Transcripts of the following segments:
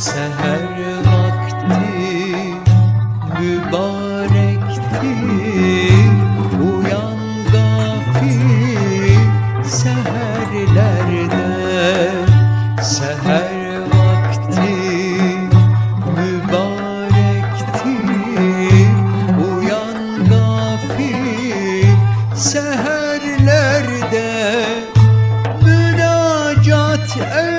Seher vakti mübarekti Uyan gafil seherlerde. Seher vakti mübarekti Uyan gafil seherlerde. Münacat et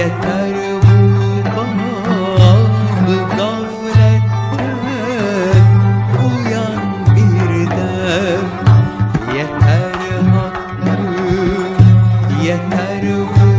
yeter bu kahrı gafletten uyan birden. Yeter hakkı yeter bu